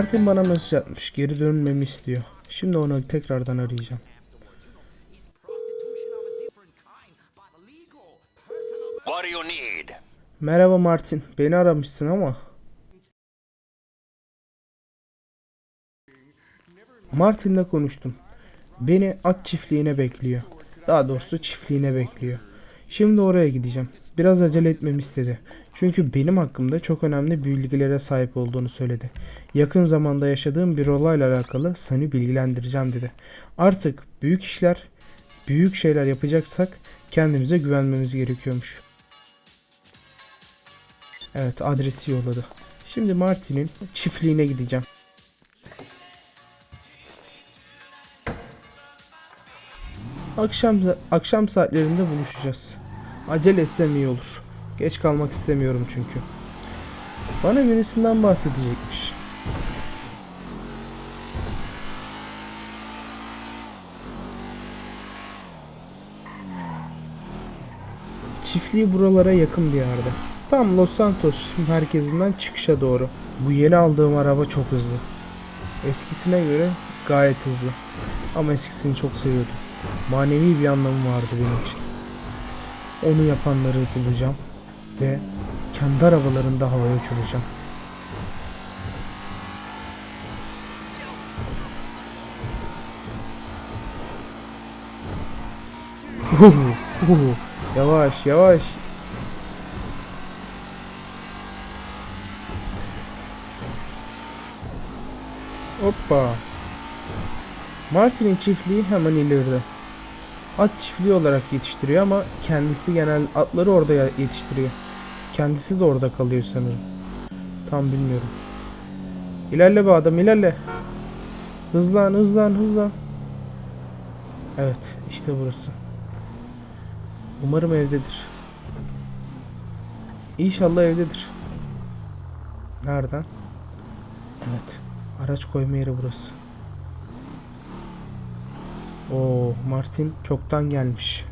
Martin bana mesaj atmış. Geri dönmemi istiyor. Şimdi onu tekrardan arayacağım. What do you need? Merhaba Martin. Beni aramışsın ama. Martin'le konuştum. Beni at çiftliğine bekliyor. Daha doğrusu çiftliğine bekliyor. Şimdi oraya gideceğim. Biraz acele etmemi istedi. Çünkü benim hakkımda çok önemli bilgilere sahip olduğunu söyledi. Yakın zamanda yaşadığım bir olayla alakalı seni bilgilendireceğim dedi. Artık büyük işler, büyük şeyler yapacaksak kendimize güvenmemiz gerekiyormuş. Evet adresi yolladı. Şimdi Martin'in çiftliğine gideceğim. Akşam akşam saatlerinde buluşacağız. Acele etsem iyi olur. Geç kalmak istemiyorum çünkü. Bana birisinden bahsedecekmiş. Çiftliği buralara yakın bir yerde. Tam Los Santos merkezinden çıkışa doğru. Bu yeni aldığım araba çok hızlı. Eskisine göre gayet hızlı. Ama eskisini çok seviyordum. Manevi bir anlamı vardı benim için. Onu yapanları bulacağım ve kendi arabalarında havaya uçuracağım. Huhu, huhu. Yavaş yavaş. Hoppa. Martin'in çiftliği hemen ileride. At çiftliği olarak yetiştiriyor ama kendisi genel atları orada yetiştiriyor. Kendisi de orada kalıyor sanırım. Tam bilmiyorum. İlerle be adam ilerle. Hızlan hızlan hızlan. Evet işte burası. Umarım evdedir. İnşallah evdedir. Nereden? Evet. Araç koyma yeri burası. Oo, Martin çoktan gelmiş.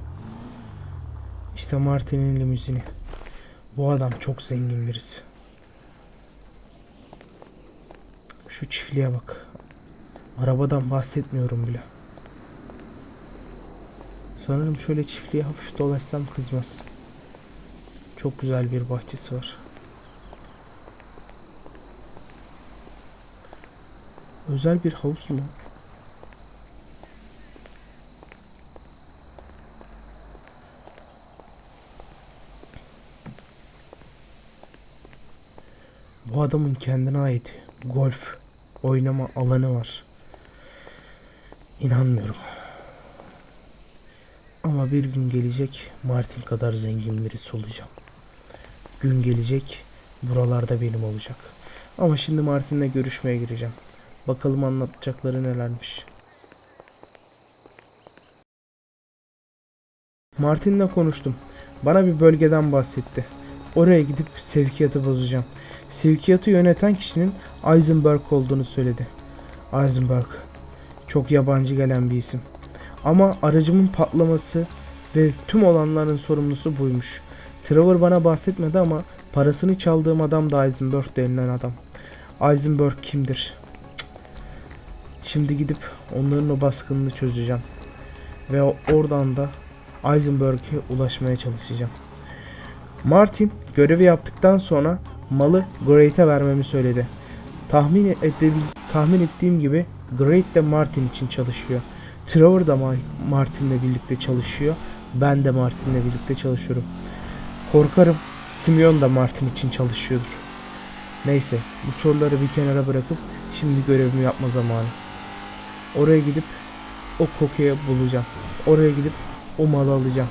İşte Martin'in limuzini. Bu adam çok zengin birisi. Şu çiftliğe bak. Arabadan bahsetmiyorum bile. Sanırım şöyle çiftliğe hafif dolaşsam kızmaz. Çok güzel bir bahçesi var. Özel bir havuz mu? Bu adamın kendine ait golf oynama alanı var. İnanmıyorum. Ama bir gün gelecek Martin kadar zengin birisi olacağım. Gün gelecek buralarda benim olacak. Ama şimdi Martin'le görüşmeye gireceğim. Bakalım anlatacakları nelermiş. Martin'le konuştum. Bana bir bölgeden bahsetti. Oraya gidip sevkiyatı bozacağım. Sevkiyatı yöneten kişinin Eisenberg olduğunu söyledi. Eisenberg. Çok yabancı gelen bir isim. Ama aracımın patlaması ve tüm olanların sorumlusu buymuş. Trevor bana bahsetmedi ama parasını çaldığım adam da Eisenberg denilen adam. Eisenberg kimdir? Şimdi gidip onların o baskınını çözeceğim. Ve oradan da Eisenberg'e ulaşmaya çalışacağım. Martin görevi yaptıktan sonra malı Great'e vermemi söyledi. Tahmin, edebil, tahmin ettiğim gibi Great de Martin için çalışıyor. Trevor da Ma- Martin'le birlikte çalışıyor. Ben de Martin'le birlikte çalışıyorum. Korkarım Simeon da Martin için çalışıyordur. Neyse bu soruları bir kenara bırakıp şimdi görevimi yapma zamanı. Oraya gidip o kokuyu bulacağım. Oraya gidip o malı alacağım.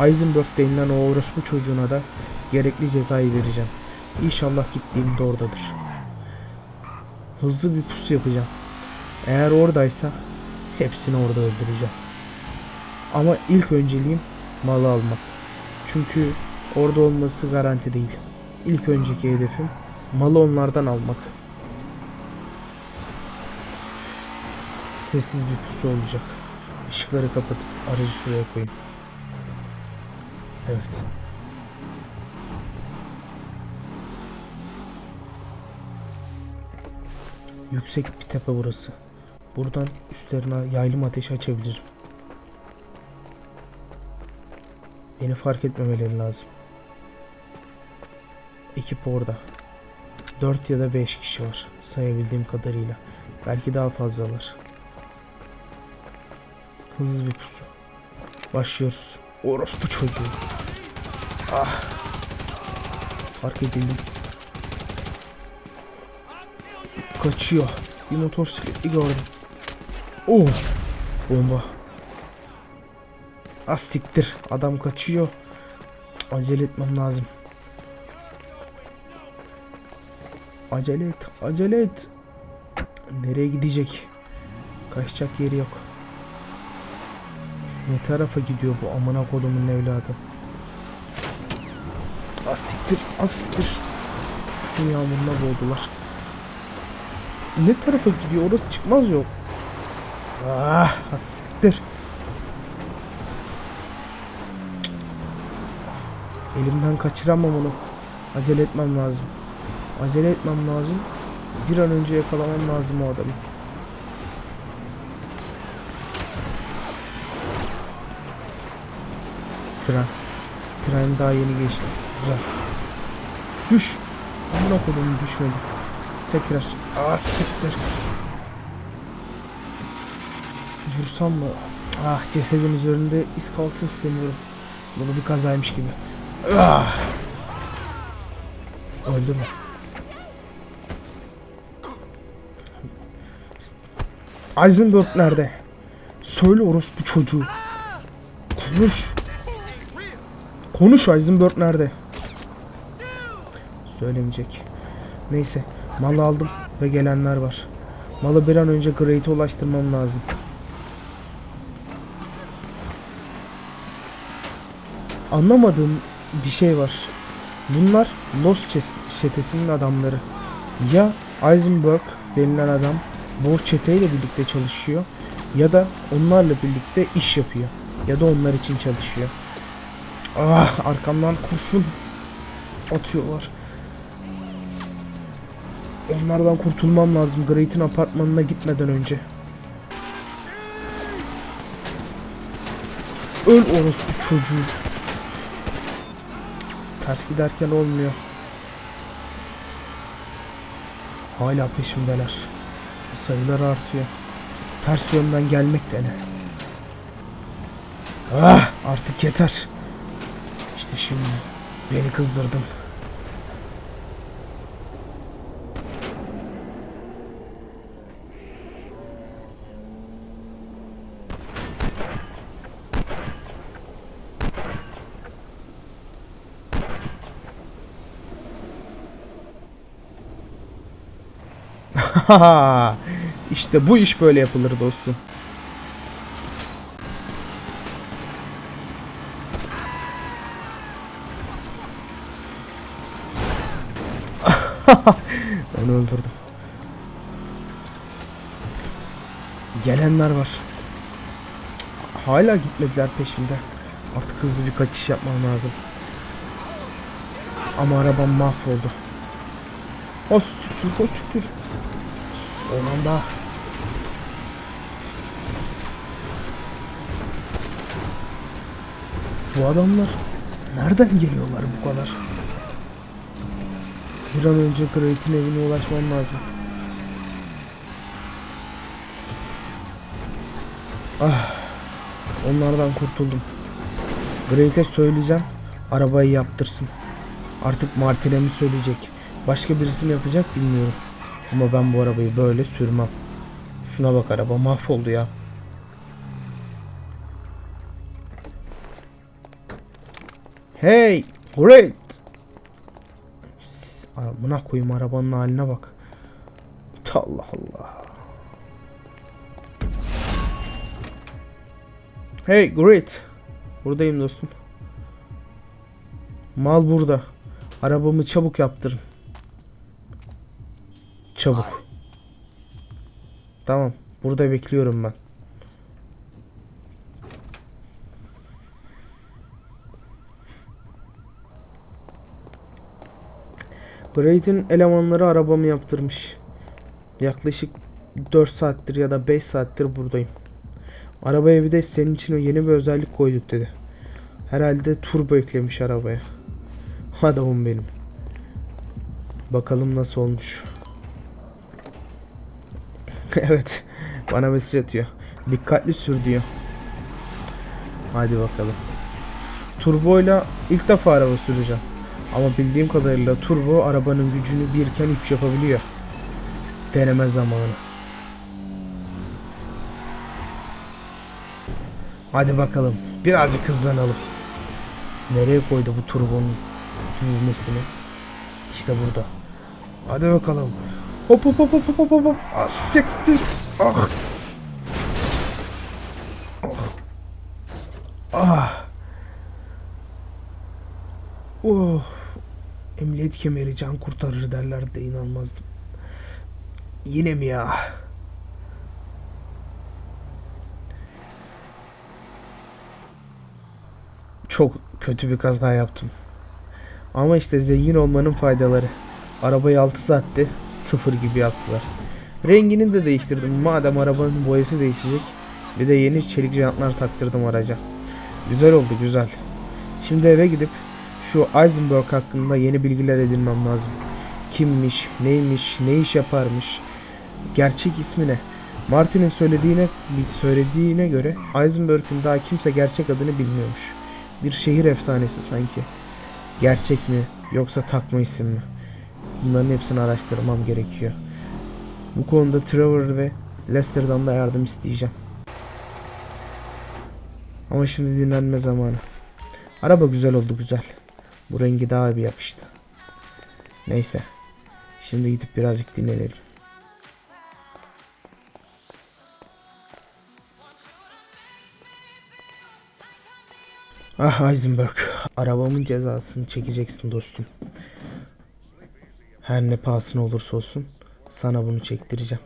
Eisenberg denilen o orospu çocuğuna da gerekli cezayı vereceğim. İnşallah gittiğimde oradadır. Hızlı bir pusu yapacağım. Eğer oradaysa hepsini orada öldüreceğim. Ama ilk önceliğim malı almak. Çünkü orada olması garanti değil. İlk önceki hedefim malı onlardan almak. Sessiz bir pusu olacak. Işıkları kapatıp aracı şuraya koyayım. Evet. Yüksek bir tepe burası. Buradan üstlerine yaylım ateşi açabilirim. Beni fark etmemeleri lazım. Ekip orada. 4 ya da 5 kişi var sayabildiğim kadarıyla. Belki daha fazlalar. Hızlı bir pusu. Başlıyoruz. Orospu çocuğu. Ah. Fark edildim. Kaçıyor. Bir motosikletli gördüm. Oh. Bomba. Az. Adam kaçıyor. Acele etmem lazım. Acele et. Acele et. Nereye gidecek? Kaçacak yeri yok. Ne tarafa gidiyor bu amına kodumun evladı? Az siktir. Az siktir. Şu yağmuruna boğdular. Ne tarafa gidiyor? Orası çıkmaz yok. Ah, siktir. Elimden kaçıramam onu. Acele etmem lazım. Acele etmem lazım. Bir an önce yakalamam lazım o adamı. Tren. Tren daha yeni geçti. Güzel. Düş. Amına koyduğum düşmedi. Tekrar. Aa siktir. Vursam mı? Ah cesedin üzerinde iz kalsın istemiyorum. Bu bir kazaymış gibi. Ah. Öldü mü? Eisenberg nerede? Söyle orospu çocuğu. Konuş. Konuş Eisenberg nerede? Söylemeyecek. Neyse. Malı aldım ve gelenler var. Malı bir an önce Great'e ulaştırmam lazım. Anlamadığım bir şey var. Bunlar çes- çetesinin adamları. Ya Eisenberg denilen adam bu çeteyle birlikte çalışıyor ya da onlarla birlikte iş yapıyor ya da onlar için çalışıyor. Ah arkamdan kurşun atıyorlar. Onlardan kurtulmam lazım Great'in apartmanına gitmeden önce. Öl orospu çocuğu. Ters giderken olmuyor. Hala peşimdeler. Sayılar artıyor. Ters yönden gelmek de ne? Ah artık yeter. İşte şimdi beni kızdırdın. işte bu iş böyle yapılır dostum. Onu öldürdüm. Gelenler var. Hala gitmediler peşimden. Artık hızlı bir kaçış yapmam lazım. Ama arabam mahvoldu. O sütür, o sütür. Son anda. Bu adamlar nereden geliyorlar bu kadar? Bir an önce Great'in evine ulaşmam lazım. Ah, onlardan kurtuldum. Great'e söyleyeceğim, arabayı yaptırsın. Artık Martin'e mi söyleyecek? Başka birisi mi yapacak bilmiyorum. Ama ben bu arabayı böyle sürmem. Şuna bak araba mahvoldu ya. Hey, great. Amına koyayım arabanın haline bak. Allah Allah. Hey, great. Buradayım dostum. Mal burada. Arabamı çabuk yaptırın. Çabuk. Tamam. Burada bekliyorum ben. Braid'in elemanları arabamı yaptırmış. Yaklaşık 4 saattir ya da 5 saattir buradayım. Arabaya bir de senin için yeni bir özellik koyduk dedi. Herhalde turbo eklemiş arabaya. Adamım benim. Bakalım nasıl olmuş. evet. Bana mesaj atıyor. Dikkatli sür diyor. Hadi bakalım. Turboyla ilk defa araba süreceğim. Ama bildiğim kadarıyla turbo arabanın gücünü 1 iken 3 yapabiliyor. Deneme zamanı. Hadi bakalım. Birazcık hızlanalım. Nereye koydu bu turbonun düğmesini? İşte burada. Hadi bakalım. Hop hop hop hop hop hop hop. Ah siktir. Ah. Ah. Oh. Emniyet kemeri can kurtarır derler de inanmazdım. Yine mi ya? Çok kötü bir kaza yaptım. Ama işte zengin olmanın faydaları. Arabayı 6 saatte sıfır gibi yaptılar. Rengini de değiştirdim. Madem arabanın boyası değişecek. Bir de yeni çelik jantlar taktırdım araca. Güzel oldu güzel. Şimdi eve gidip şu Eisenberg hakkında yeni bilgiler edinmem lazım. Kimmiş, neymiş, ne iş yaparmış, gerçek ismi ne? Martin'in söylediğine söylediğine göre Eisenberg'in daha kimse gerçek adını bilmiyormuş. Bir şehir efsanesi sanki. Gerçek mi yoksa takma isim mi? Bunların hepsini araştırmam gerekiyor. Bu konuda Trevor ve Lester'dan da yardım isteyeceğim. Ama şimdi dinlenme zamanı. Araba güzel oldu güzel. Bu rengi daha bir yakıştı. Neyse. Şimdi gidip birazcık dinlenelim. Ah Heisenberg. Arabamın cezasını çekeceksin dostum. Her ne pahasına olursa olsun sana bunu çektireceğim.